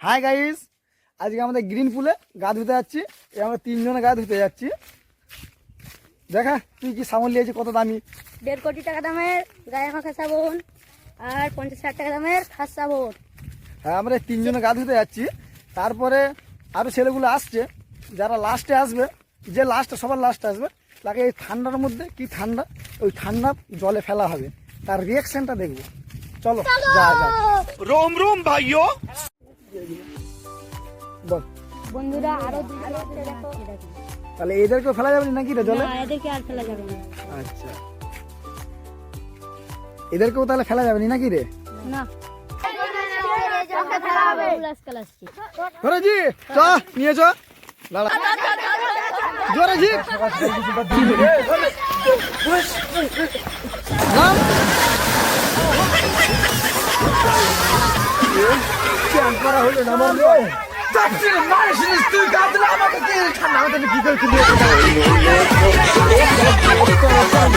Hi guys আজকে আমাদের green পুলে গা ধুতে যাচ্ছি। এই আমরা তিনজনে গা ধুতে যাচ্ছি। দেখা তুই কি সাবুন নিয়েছি কত দামি? দেড় কোটি টাকা দামের গায়ে মাখা সাবুন আর পঞ্চাশ ষাট টাকা দামের খাস সাবুন। হ্যাঁ আমরা তিনজনে গা ধুতে যাচ্ছি। তারপরে আরও ছেলেগুলো আসছে। যারা লাস্টে আসবে যে লাস্টে সবার লাস্টে আসবে তাকে এই ঠান্ডার মধ্যে কি ঠান্ডা? ওই ঠান্ডা জলে ফেলা হবে। তার রিয়াকশনটা দেখব। চলো যা যা রোম রোম ভাইও বল। বন্ধুরা আরও দেখো তাহলে এদেরকেও ফেলা যাবে না নাকি রে জলে? না এদেরকে আর ফেলা যাবে না। আচ্ছা। এদেরকেও তাহলে ফেলা যাবে না নাকি রে? না। ধরেছি চ নিয়ে চ। করা হলো না মানুষ তুই কাজ আমাকে ঠান্ডা আমাদের কি করে